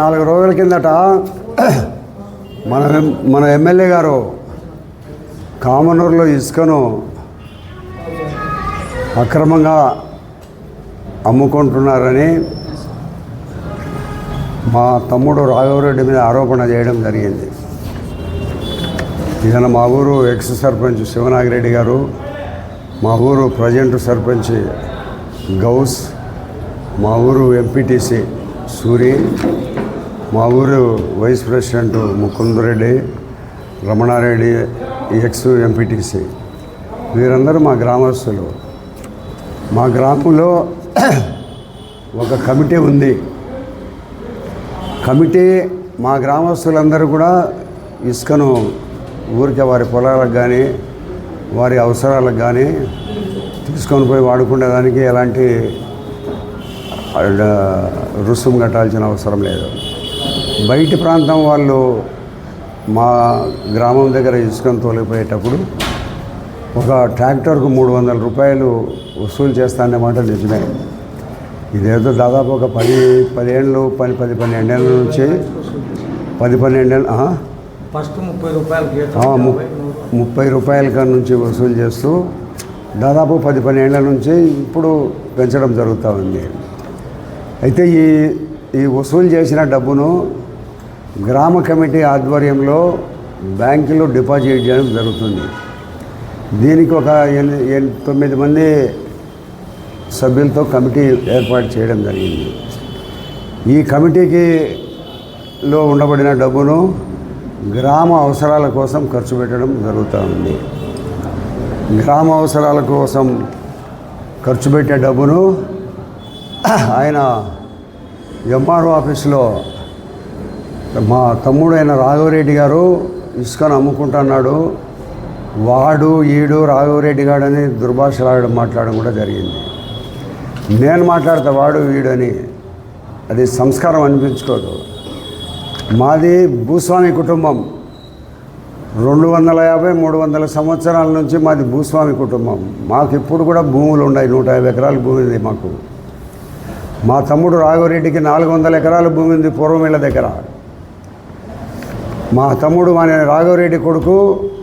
నాలుగు రోజుల కిందట మన మన ఎమ్మెల్యే గారు కామనూరులో ఇసుకను అక్రమంగా అమ్ముకుంటున్నారని మా తమ్ముడు రాఘవరెడ్డి మీద ఆరోపణ చేయడం జరిగింది. ఇదన మా ఊరు ఎక్స్ సర్పంచ్ శివనాగిరెడ్డి గారు మా ఊరు ప్రజెంట్ సర్పంచ్ గౌస్ మా ఊరు ఎంపీటీసీ సూరి మా ఊరు vice president Mukunda Reddy Ramana Reddy ex MPTC. వీరందరూ మా గ్రామస్తులు. మా గ్రామంలో ఒక కమిటీ ఉంది. కమిటీ మా గ్రామస్తులందరూ కూడా ఇసుకను ఊరికే వారి పొలాలకు కానీ వారి అవసరాలకు కానీ తీసుకొని పోయి వాడుకునేదానికి ఎలాంటి రుసుము కట్టాల్సిన అవసరం లేదు. బయటి ప్రాంతం వాళ్ళు మా గ్రామం దగ్గర ఇసుకను తోలిపోయేటప్పుడు ఒక ట్రాక్టర్కు మూడు వందల రూపాయలు వసూలు చేస్తానన్నమాట నిజమే ఇదేదో దాదాపు ఒక పది పదిహేళ్ళు పది పది పన్నెండేళ్ళ నుంచి పది పన్నెండేళ్ళు? ఫస్ట్ ముప్పై రూపాయలు. ముప్పై రూపాయల నుంచి వసూలు చేస్తూ దాదాపు పది పన్నెండేళ్ళ నుంచి ఇప్పుడు పెంచడం జరుగుతూ ఉంది అయితే ఈ ఈ వసూలు చేసిన డబ్బును గ్రామ కమిటీ ఆధ్వర్యంలో బ్యాంకులో డిపాజిట్ చేయడం జరుగుతుంది. దీనికి ఒక తొమ్మిది మంది సభ్యులతో కమిటీ ఏర్పాటు చేయడం జరిగింది. ఈ కమిటీకి లో ఉండబడిన డబ్బును గ్రామ అవసరాల కోసం ఖర్చు పెట్టడం జరుగుతూ ఉంది. గ్రామ అవసరాల కోసం ఖర్చు పెట్టే డబ్బును ఆయన ఎంఆర్ఓ ఆఫీస్లో మా తమ్ముడైన రాఘవరెడ్డి గారు ఇసుకను అమ్ముకుంటున్నాడు. వాడు ఈడు రాఘవరెడ్డి గారు అని దుర్భాషలాడడం మాట్లాడడం కూడా జరిగింది. నేను మాట్లాడతా వాడు వీడని. అది సంస్కారం అనిపించుకోదు. మాది భూస్వామి కుటుంబం. రెండు వందల యాభై మూడు వందల సంవత్సరాల నుంచి మాది భూస్వామి కుటుంబం. మాకు ఇప్పుడు కూడా భూములు ఉన్నాయి నూట యాభై ఎకరాల భూమి ఉంది మాకు. మా తమ్ముడు రాఘవరెడ్డికి నాలుగు వందల ఎకరాల భూమి ఉంది పూర్వమిళ్ళ దగ్గర. మా తమ్ముడు మన రాఘవరెడ్డి కొడుకు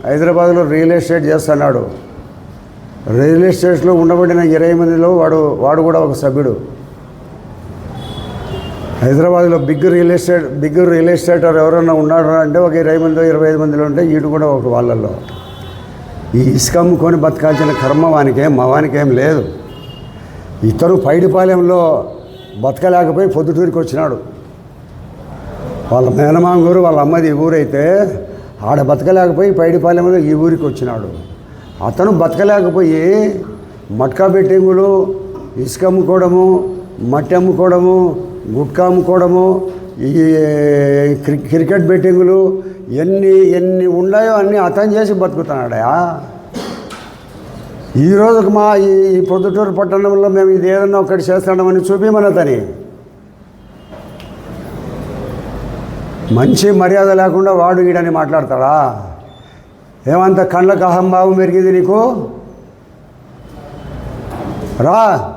హైదరాబాద్లో రియల్ ఎస్టేట్ చేస్తున్నాడు. రియల్ ఎస్టేట్లో ఉండబడిన ఇరవై మందిలో వాడు వాడు కూడా ఒక సభ్యుడు. హైదరాబాద్లో big real estate big real ఎస్టేటర్ ఎవరైనా ఉన్నాడు అంటే ఒక ఇరవై మందిలో ఇరవై ఐదు మందిలో ఉంటే వీడు కూడా ఒక వాళ్ళల్లో ఈ ఇసుక అమ్ముకొని బతకాల్సిన కర్మ వానికేం మా వానికేం లేదు. ఇతను పైడిపాలెంలో బతకలేకపోయి పొద్దుటూరికి వచ్చినాడు. వాళ్ళ మేనమాంగూరు వాళ్ళ అమ్మది ఈ ఊరైతే ఆడ బతకలేకపోయి పైడిపాలెంలో ఈ ఊరికి వచ్చినాడు. అతను బతకలేకపోయి మట్కా బెట్టింగులు ఇసుక అమ్ముకోవడము మట్టి అమ్ముకోవడము గుట్కా అమ్ముకోవడము ఈ క్రి- క్రికెట్ బెట్టింగులు ఎన్ని ఎన్ని ఉన్నాయో అన్నీ అతను చేసి బతుకుతున్నాడయా? ఈ రోజుకు మా ఈ పొద్దుటూరు పట్టణంలో మేము ఇది ఏదన్నా ఒకటి చేస్తామని చూపిమని అతని. మంచి మర్యాద లేకుండా వాడు ఈడని మాట్లాడతాడా? ఏమంత కళ్ళకు అహంభావం పెరిగింది నీకు? రా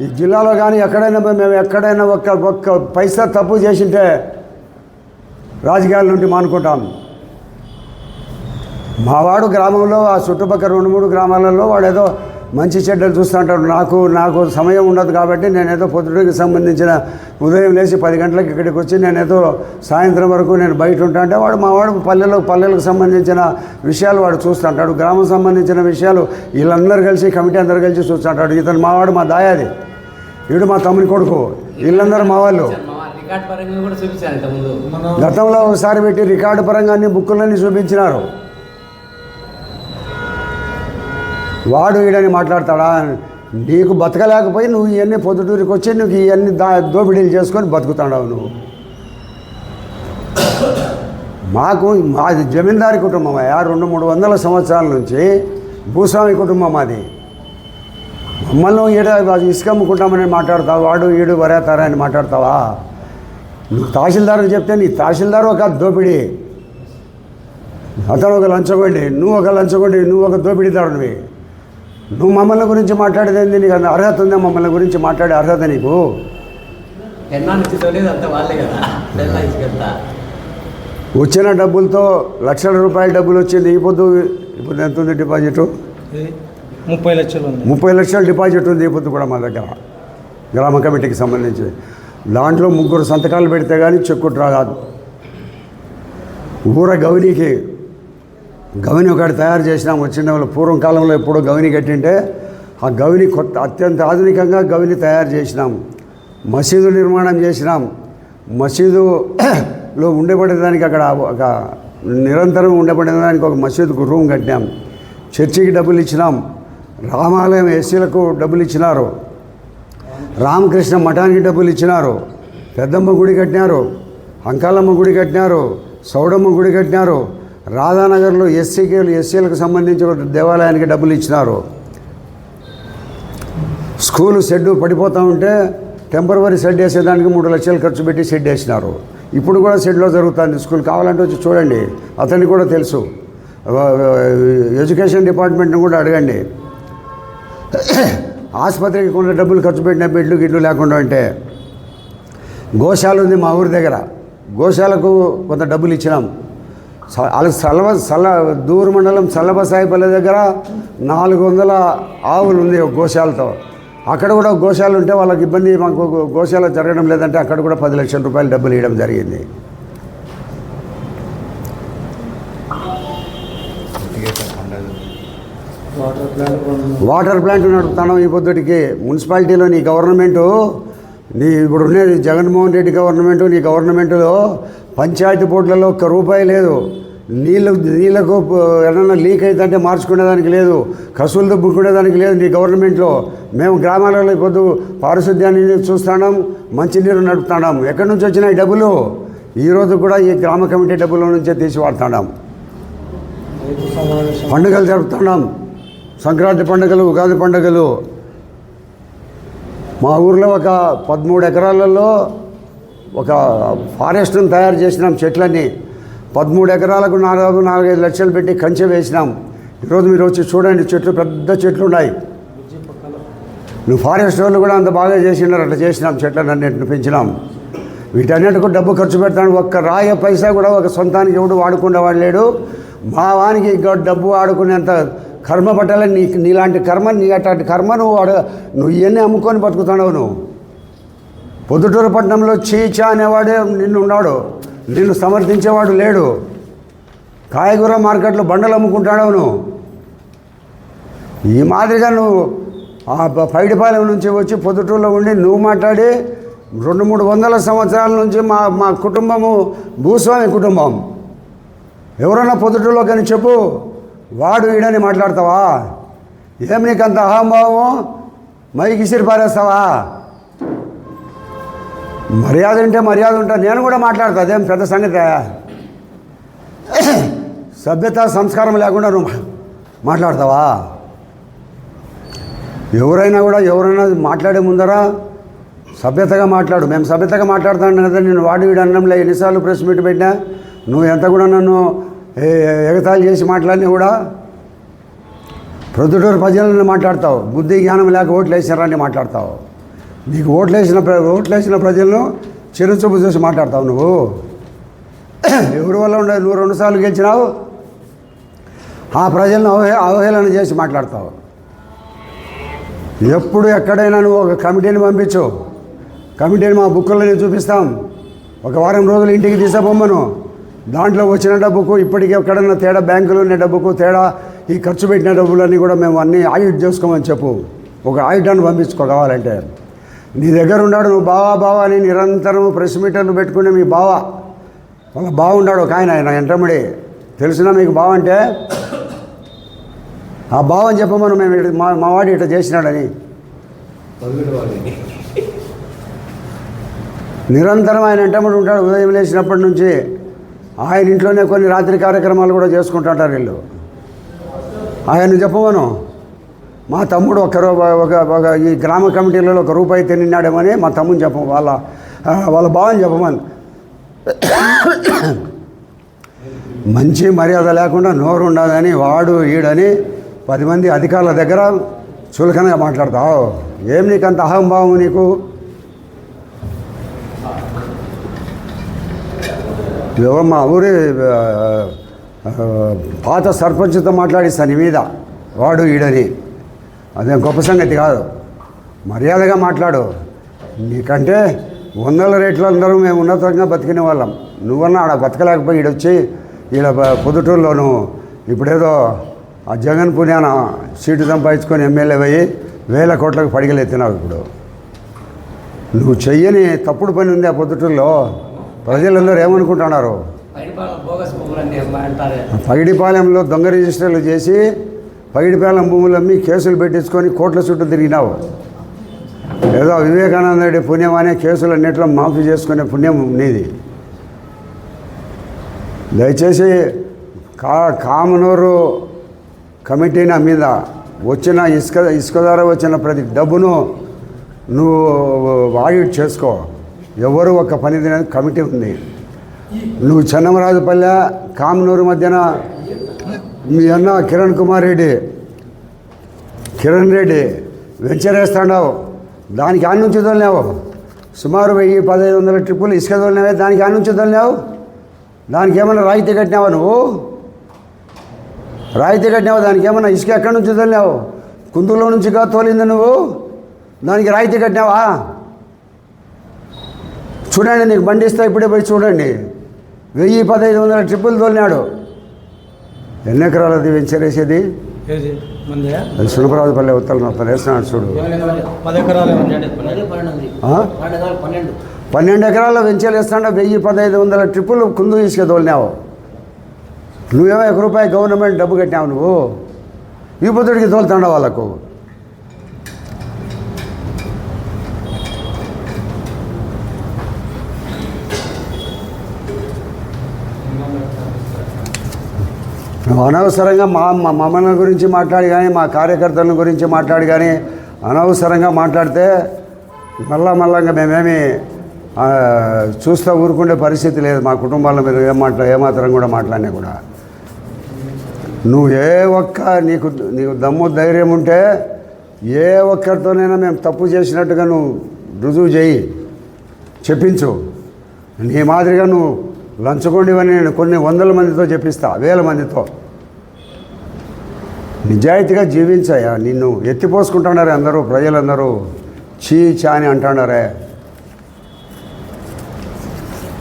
ఈ జిల్లాలో కానీ ఎక్కడైనా మేము ఎక్కడైనా ఒక్క ఒక్క పైసా తప్పు చేసింటే రాజకీయాల నుండి మానుకుంటాం. మావాడు గ్రామంలో ఆ చుట్టుపక్కల రెండు మూడు గ్రామాలలో వాడు ఏదో మంచి చెడ్డలు చూస్తుంటాడు. నాకు నాకు సమయం ఉండదు కాబట్టి నేను ఏదో పొద్దుటికి సంబంధించిన ఉదయం లేచి పది గంటలకు ఇక్కడికి వచ్చి నేను ఏదో సాయంత్రం వరకు నేను బయట ఉంటా అంటే వాడు మావాడు పల్లెలో పల్లెలకు సంబంధించిన విషయాలు వాడు చూస్తుంటాడు. గ్రామం సంబంధించిన విషయాలు వీళ్ళందరూ కలిసి కమిటీ అందరూ కలిసి చూస్తుంటాడు. ఇతను మావాడు మా దాయాది. వీడు మా తమ్ముని కొడుకు. వీళ్ళందరూ మా వాళ్ళు. మా గతంలో ఒకసారి పెట్టి రికార్డు పరంగా అన్ని బుక్కులన్నీ చూపించినారు. వాడు వీడని మాట్లాడతాడా? నీకు బతకలేకపోయి నువ్వు ఇవన్నీ పొద్దుటూరికి వచ్చి నువ్వు ఇవన్నీ దా దోపిడీలు చేసుకొని బతుకుతాడావు నువ్వు. మాకు మాది జమీందారి కుటుంబం అయ్యా. రెండు మూడు వందల సంవత్సరాల నుంచి భూస్వామి కుటుంబం అది మమ్మల్ని ఈడ ఇసుకమ్ముకుంటామని మాట్లాడతావు వాడు ఈడు వరేతారా అని మాట్లాడతావా? నువ్వు తహసీల్దార్కి చెప్తే నీ తహసీల్దార్ ఒక దోపిడీ. అతను ఒక లంచగొండి నువ్వు ఒక లంచగొండి నువ్వు ఒక దోపిడీదారుడివి నువ్వు మమ్మల్ని గురించి మాట్లాడేది నీకు అంత అర్హత ఉందా మమ్మల్ని గురించి మాట్లాడే అర్హత నీకు? వచ్చిన డబ్బులతో లక్షల రూపాయల డబ్బులు వచ్చింది. ఈ పొద్దు ఇప్పుడు ఎంత ఉంది డిపాజిట్? ముప్పై లక్షలు ముప్పై లక్షల డిపాజిట్ ఉంది ఈ పొద్దు కూడా మా దగ్గర. గ్రామ కమిటీకి సంబంధించి దాంట్లో ముగ్గురు సంతకాలు పెడితే కానీ చెక్కు రాదు ఊర గౌనికి గవిని ఒకటి తయారు చేసినాం వచ్చిన వాళ్ళు పూర్వం కాలంలో ఎప్పుడో గవిని కట్టింటే ఆ గవిని కొత్త అత్యంత ఆధునికంగా గవిని తయారు చేసినాం. మసీదు నిర్మాణం చేసినాం. మసీదులో ఉండబడేదానికి అక్కడ ఒక నిరంతరం ఉండబడేదానికి ఒక మసీదుకు రూమ్ కట్టినాం. చర్చికి డబ్బులు ఇచ్చినాం. రామాలయం ఎస్సీలకు డబ్బులు ఇచ్చినారు. రామకృష్ణ మఠానికి డబ్బులు ఇచ్చినారు. పెద్దమ్మ గుడి కట్టినారు. అంకాలమ్మ గుడి కట్టినారు. సౌడమ్మ గుడి కట్టినారు. రాధానగర్లో ఎస్సీకేలు ఎస్సీలకు సంబంధించి ఒక దేవాలయానికి డబ్బులు ఇచ్చినారు. స్కూలు షెడ్డు పడిపోతూ ఉంటే టెంపరవరీ షెడ్ వేసేదానికి మూడు లక్షలు ఖర్చు పెట్టి షెడ్ వేసినారు. ఇప్పుడు కూడా షెడ్లో జరుగుతుంది. స్కూల్ కావాలంటే వచ్చి చూడండి. అతనికి కూడా తెలుసు. ఎడ్యుకేషన్ డిపార్ట్మెంట్ని కూడా అడగండి. ఆసుపత్రికి కొన్ని డబ్బులు ఖర్చు పెట్టిన బెడ్లు గిడ్లు లేకుండా అంటే గోశాల ఉంది మా ఊరి దగ్గర. గోశాలకు కొంత డబ్బులు ఇచ్చినాం. వాళ్ళకి సలవ సల దూరమండలం సల్లబసాయిపల్లి దగ్గర నాలుగు వందల ఆవులు ఉంది గోశాలతో. అక్కడ కూడా గోశాలు ఉంటే వాళ్ళకి ఇబ్బంది మాకు గోశాల జరగడం లేదంటే అక్కడ కూడా పది లక్షల రూపాయలు డబ్బులు ఇవ్వడం జరిగింది. వాటర్ ప్లాంట్ నడుపుతాను ఈ పొద్దుటికి. మున్సిపాలిటీలోని గవర్నమెంటు నీ ఇప్పుడు ఉండేది జగన్మోహన్ రెడ్డి గవర్నమెంట్ నీ గవర్నమెంట్లో పంచాయతీ బోర్డులలో ఒక్క రూపాయి లేదు. నీళ్ళు నీళ్ళకు ఏమన్నా లీక్ అయితే మార్చుకునేదానికి లేదు. కసులు దుబ్బుకునేదానికి లేదు నీ గవర్నమెంట్లో. మేము గ్రామాలలో ఈ పొద్దు పారిశుద్ధ్యాన్ని చూస్తున్నాం మంచినీరు నడుపుతున్నాం. ఎక్కడి నుంచి వచ్చినాయి డబ్బులు? ఈరోజు కూడా ఈ గ్రామ కమిటీ డబ్బుల నుంచే తీసి వాడుతున్నాం. పండుగలు జరుపుతున్నాం. సంక్రాంతి పండుగలు ఉగాది పండుగలు మా ఊర్లో ఒక పదమూడు ఎకరాలలో ఒక ఫారెస్ట్ని తయారు చేసినాం చెట్లన్నీ. పదమూడు ఎకరాలకు నాలుగు నాలుగైదు లక్షలు పెట్టి కంచె వేసినాం. ఈరోజు మీరు వచ్చి చూడండి చెట్లు పెద్ద చెట్లు ఉన్నాయి నువ్వు ఫారెస్ట్ వాళ్ళు కూడా అంత బాగా చేసినారు అట్లా చేసినాం చెట్లను అన్నింటిని పెంచినాం. వీటన్నిటికు డబ్బు ఖర్చు పెడతాను. ఒక్క రాయ పైసా కూడా ఒక సొంతానికి ఎవడు వాడుకునేవాడు లేడు. మా వానికి ఇంకా డబ్బు వాడుకునేంత కర్మ పట్టాలని నీ నీలాంటి కర్మ నీ అట్లాంటి కర్మ నువ్వు వాడు నువ్వు ఇవన్నీ అమ్ముకొని బతుకుతున్నావు నువ్వు. పొద్దుటూరు పట్టణంలో చీచా అనేవాడే నిన్ను ఉన్నాడు. నిన్ను సమర్థించేవాడు లేడు. కాయగూర మార్కెట్లో బండలు అమ్ముకుంటాడు నువ్వు. ఈ మాదిరిగా నువ్వు ఆ పైడిపాలెం నుంచి వచ్చి పొద్దుటూరులో ఉండి నువ్వు మాట్లాడి రెండు మూడు వందల సంవత్సరాల నుంచి మా మా కుటుంబము భూస్వామి కుటుంబం. ఎవరన్నా పొద్దుటూరులో కానీ చెప్పు. వాడు వీడని మాట్లాడతావా? ఏం నీకు అంత అహంభావం మైకి ఇసిరి పారేస్తావా? మర్యాద ఉంటే మర్యాద ఉంటా. నేను కూడా మాట్లాడతా. అదేం పెద్ద సంగతి? సభ్యత సంస్కారం లేకుండా నువ్వు మాట్లాడతావా? ఎవరైనా కూడా ఎవరైనా మాట్లాడే ముందర సభ్యతగా మాట్లాడు. మేము సభ్యతగా మాట్లాడుతాను కదా నేను వాడి వీడి అన్నంలో ఎన్నిసార్లు ప్రెస్ మీట్ పెట్టినా నువ్వు ఎంత కూడా నన్ను ఎగతాళి చేసి మాట్లాడినా కూడా ప్రొద్దుటూరు ప్రజలను మాట్లాడతావు. బుద్ధి జ్ఞానం లేక ఓట్లు వేసినారని మాట్లాడతావు. నీకు ఓట్లు వేసిన ఓట్లు వేసిన ప్రజలను చిరుచూపు చూసి మాట్లాడతావు నువ్వు. ఎవరి వల్ల ఉండే నువ్వు రెండుసార్లు గెలిచినావు? ఆ ప్రజలను అవహే అవహేళన చేసి మాట్లాడతావు. ఎప్పుడు ఎక్కడైనా నువ్వు ఒక కమిటీని పంపించు. కమిటీని మా బుక్కులని చూపిస్తాం. ఒక వారం రోజులు ఇంటికి తీసపోమ్మను దాంట్లో వచ్చిన డబ్బుకు ఇప్పటికి ఎక్కడన్నా తేడా బ్యాంకులో ఉన్న డబ్బుకు తేడా ఈ ఖర్చు పెట్టిన డబ్బులన్నీ కూడా మేము అన్నీ ఆడిట్ చేసుకోమని చెప్పు. ఒక ఆడిటాన్ని పంపించుకో కావాలంటే. నీ దగ్గర ఉన్నాడు నువ్వు బావా బావా అని నిరంతరం ప్రెస్ మీటర్లు పెట్టుకునే మీ బావ. వాళ్ళ బాగున్నాడు ఒక ఆయన ఆయన ఎంటముడి తెలిసినా మీకు బావ అంటే ఆ భావం చెప్పమను మేము మా మా వాడు ఇట్లా చేసినాడని. నిరంతరం ఆయన ఎంటముడు ఉంటాడు ఉదయం లేచినప్పటి నుంచి. ఆయన ఇంట్లోనే కొన్ని రాత్రి కార్యక్రమాలు కూడా చేసుకుంటుంటారు వీళ్ళు. ఆయన చెప్పవను మా తమ్ముడు ఒక రూ- ఒక ఒక ఈ గ్రామ కమిటీలలో ఒక రూపాయి తిన్నాడేమని మా తమ్ముని చెప్పం వాళ్ళ వాళ్ళ భావం చెప్పమని. మంచి మర్యాద లేకుండా నోరు ఉండదని వాడు ఈడని పది మంది అధికారుల దగ్గర చులకనగా మాట్లాడతావు. ఏం నీకంత అహంభావం నీకు? ఎవరు మా ఊరి పాత సర్పంచ్తో మాట్లాడిస్తా నీ మీద వాడు ఈడని. అదేం గొప్ప సంగతి కాదు. మర్యాదగా మాట్లాడు. నీకంటే వందల రేట్లు అందరూ మేము ఉన్నతంగా బతికిన వాళ్ళం. నువ్వన్నా ఆడ బతకలేకపోయి ఈడొచ్చి ఈడ పొద్దుటూరులోను ఇప్పుడేదో ఆ జగన్ పుణ్యాన సీటు సంపాదించుకొని ఎమ్మెల్యే పోయి వేల కోట్లకు పడిగలెత్తినావు ఇప్పుడు. నువ్వు చెయ్యని తప్పుడు పని ఉంది ఆ పొద్దుటూరులో. ప్రజలందరూ ఏమనుకుంటున్నారు? పగిడిపాలెంలో దొంగ రిజిస్టర్లు చేసి పగిడిపాలెం భూములు అమ్మి కేసులు పెట్టించుకొని కోట్ల చుట్టూ తిరిగినావు. ఏదో వివేకానంద రెడ్డి పుణ్యం అనే కేసులు అన్నింటిలో మాఫీ చేసుకునే పుణ్యం నీది. దయచేసి కా కామనూరు కమిటీ నా మీద వచ్చిన ఇసుక ఇసుక ద్వారా వచ్చిన ప్రతి డబ్బును నువ్వు ఆడిట్ చేసుకో. ఎవరు ఒక పని కమిటీ ఉంది. నువ్వు చెన్నమరాజుపల్లె కామనూరు మధ్యన మీ అన్న కిరణ్ కుమార్ రెడ్డి కిరణ్ రెడ్డి వెంచర్ వేస్తాడావు దానికి ఆడ నుంచి వదిలినావు సుమారు వెయ్యి పదహైదు వందల ట్రిప్పులు ఇసుక వదిలినావే దానికి ఆడ నుంచి వదిలినావు దానికి ఏమైనా రాయితీ కట్టినావా నువ్వు? రాయితీ కట్టినావు? దానికి ఏమైనా ఇసుక ఎక్కడి నుంచి వదిలినావు కుందులో నుంచి తోలింది నువ్వు? దానికి రాయితీ కట్టినావా? చూడండి నీకు బండి ఇస్తా ఇప్పుడే పోయి చూడండి. వెయ్యి పదహైదు వందల ట్రిప్పులు తోలినాడు. ఎన్ని ఎకరాలది వెంచర్ వేసేది? అది సునపరాజుపల్లి ఉత్తరం అతను వేస్తున్నాడు చూడు. ఎకరాలు? పన్నెండు ఎకరాల వెంచర్ వేస్తాడు వెయ్యి పదహైదు వందల ట్రిప్పులు కుందు తీసుకు తోలినావు. నువ్వేమో ఒక రూపాయి గవర్నమెంట్ డబ్బు కట్టినావు నువ్వు. ఈ పొద్దుడికి తోలుతాండ వాళ్ళకు. నువ్వు అనవసరంగా మా మమ్మల్ని గురించి మాట్లాడి కానీ మా కార్యకర్తల గురించి మాట్లాడి కానీ అనవసరంగా మాట్లాడితే మళ్ళా మళ్ళంగా మేమేమి చూస్తూ ఊరుకుండే పరిస్థితి లేదు. మా కుటుంబాల మీద ఏం మాట్లా ఏమాత్రం కూడా మాట్లాడినా కూడా. నువ్వు ఏ ఒక్క నీకు నీకు దమ్ము ధైర్యం ఉంటే ఏ ఒక్కరితోనైనా మేము తప్పు చేసినట్టుగా నువ్వు రుజువు చేయి. చెప్పించు. నీ మాదిరిగా నువ్వు లంచగొండివని నేను కొన్ని వందల మందితో చెప్పిస్తా వేల మందితో. నిజాయితీగా జీవించాయా నిన్ను ఎత్తిపోసుకుంటున్నారే అందరూ ప్రజలందరూ. చీ చా అని అంటున్నారే.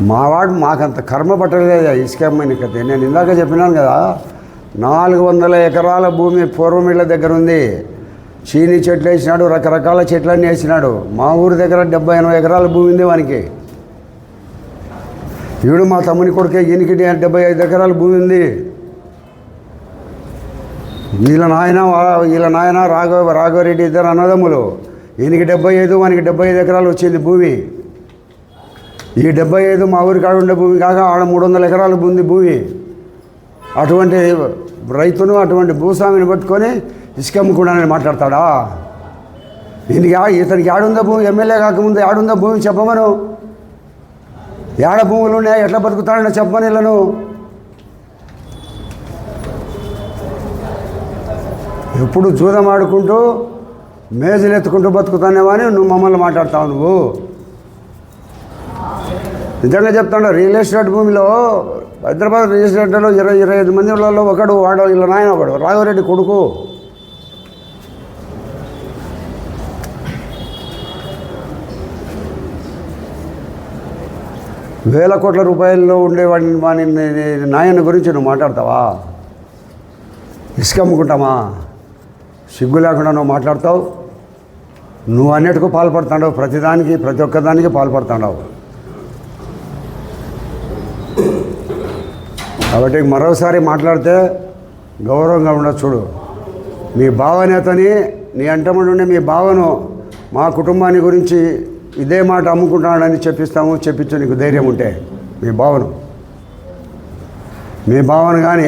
మావాడు మాకంత కర్మ పట్టలేదా ఇసుకమ్మని కథ నేను ఇందాక చెప్పినాను కదా నాలుగు వందల ఎకరాల భూమి పూర్వం ఇళ్ళ దగ్గర ఉంది. చీని చెట్లు వేసినాడు రకరకాల చెట్లన్నీ వేసినాడు. మా ఊరి దగ్గర డెబ్బై ఎనభై ఎకరాల భూమి ఉంది వానికి. వీడు మా తమ్ముని కొడుకే ఈయనకి డెబ్బై ఐదు ఎకరాల భూమి ఉంది. వీళ్ళ నాయన వీళ్ళ నాయన రాఘవ రాఘవరెడ్డి ఇద్దరు అన్నదమ్ములు. ఈయనకి డెబ్బై ఐదు వానికి డెబ్బై ఐదు ఎకరాలు వచ్చింది భూమి. ఈ డెబ్బై ఐదు మా ఊరి కాడ ఉండే భూమి కాక ఆడ మూడు వందల ఎకరాల ఉంది భూమి. అటువంటి రైతును అటువంటి భూస్వామిని పట్టుకొని ఇసుకమ్ముకున్నానని మాట్లాడతాడా? దీనికి ఆ- ఇతనికి ఆడుందా భూమి? ఎమ్మెల్యే కాకముందు ఆడుందా భూమి చెప్పమను? ఏడ భూములు ఉన్నాయి ఎట్లా బతుకుతాడని చెప్పని ఇళ్ళను ఎప్పుడు జూదం ఆడుకుంటూ మేజులు ఎత్తుకుంటూ బతుకుతానేవా అని నువ్వు మమ్మల్ని మాట్లాడతావు నువ్వు. నిజంగా చెప్తాడు రియల్ ఎస్టేట్ భూమిలో హైదరాబాద్ రియల్ ఎస్టేట్లో ఇరవై ఇరవై ఐదు మంది వాళ్ళలో ఒకడు వాడు వీళ్ళ నాయన ఒకడు రాఘవరెడ్డి కొడుకు. వేల కోట్ల రూపాయల్లో ఉండేవాడిని వాని నాయన గురించి నువ్వు మాట్లాడతావా? ఇసుక అమ్ముకుంటామా? సిగ్గు లేకుండా నువ్వు మాట్లాడతావు? నువ్వు అన్నిటికీ పాల్పడుతున్నావు. ప్రతిదానికి ప్రతి ఒక్కదానికి పాల్పడుతున్నావు. కాబట్టి మరోసారి మాట్లాడితే గౌరవంగా ఉండదు చూడు. మీ భావనేతని నీ అంటముడు నుండి మీ భావను మా కుటుంబాన్ని గురించి ఇదే మాట అమ్ముకుంటున్నాడని చెప్పిస్తాము చెప్పించు నీకు ధైర్యం ఉంటే. మీ భావన. మీ భావన కానీ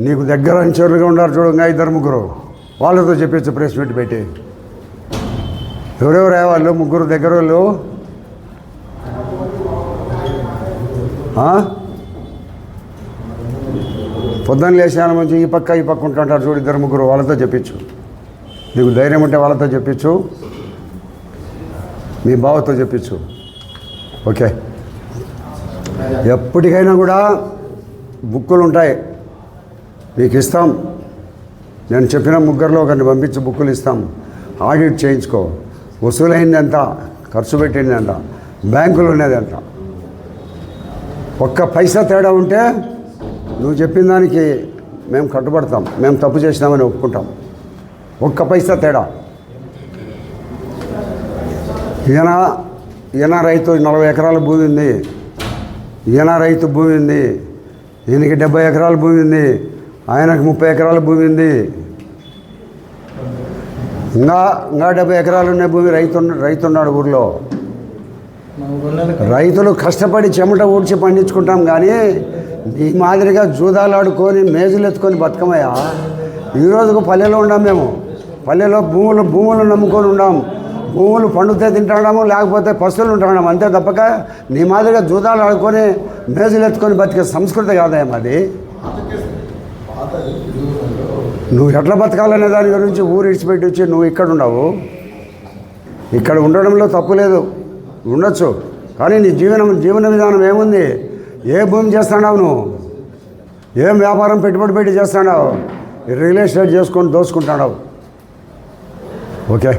నీకు దగ్గర అంచెలుగా ఉన్నారు చూడంగా ఇద్దరు ముగ్గురు. వాళ్ళతో చెప్పించు ప్రెస్ మీట్ పెట్టి. ఎవరెవరు వాళ్ళు ముగ్గురు దగ్గర వాళ్ళు? పొద్దున్న లేచాన మంచి ఈ పక్క ఈ పక్క ఉంటుంటారు చూడు ఇద్దరు ముగ్గురు. వాళ్ళతో చెప్పించు. నీకు ధైర్యం ఉంటే వాళ్ళతో చెప్పించు. మీ బావతో చెప్పించు. ఓకే. ఎప్పటికైనా కూడా బుక్కులు ఉంటాయి. మీకు ఇస్తాం. నేను చెప్పిన ముగ్గురులో ఒకరిని పంపించి బుక్కులు ఇస్తాం. ఆడిట్ చేయించుకో. వసూలైంది ఎంత ఖర్చు పెట్టింది ఎంత బ్యాంకులు ఉన్నది ఎంత ఒక్క పైసా తేడా ఉంటే నువ్వు చెప్పిన దానికి మేము కట్టుబడతాం. మేము తప్పు చేసినామని ఒప్పుకుంటాం. ఒక్క పైసా తేడా. ఈయన ఈయన రైతు నలభై ఎకరాల భూమి ఉంది. ఈయన రైతు భూమి ఉంది. ఈయనకి డెబ్బై ఎకరాల భూమి ఉంది. ఆయనకు ముప్పై ఎకరాల భూమి ఉంది. ఇంకా ఇంకా డెబ్బై ఎకరాలు ఉన్న భూమి రైతు రైతు ఉన్నాడు ఊర్లో. రైతులు కష్టపడి చెమట ఊడ్చి పండించుకుంటాం కానీ ఈ మాదిరిగా జూదాలు ఆడుకొని మేజులు ఎత్తుకొని బతకమయ్యా? ఈరోజుకు పల్లెలో ఉన్నాం మేము. పల్లెలో భూములు భూములు నమ్ముకొని ఉన్నాం భూములు పండుతే తింటాడము లేకపోతే పశువులు ఉంటాడాం అంతే తప్పక నీ మాదిరిగా జూదాలు ఆడుకొని మేజులు ఎత్తుకొని బతికే సంస్కృతి కాదయ్యా అది నువ్వు ఎట్లా బతకాలనే దాని గురించి ఊరు ఇడిచిపెట్టి వచ్చి నువ్వు ఇక్కడ ఉండవు ఇక్కడ ఉండడంలో తప్పు లేదు. ఉండొచ్చు. కానీ నీ జీవనం జీవన విధానం ఏముంది? ఏ భూమి చేస్తున్నావు నువ్వు? ఏం వ్యాపారం పెట్టుబడి పెట్టి చేస్తున్నావు? రియల్ ఎస్టేట్ చేసుకొని దోచుకుంటున్నావు. ఓకే.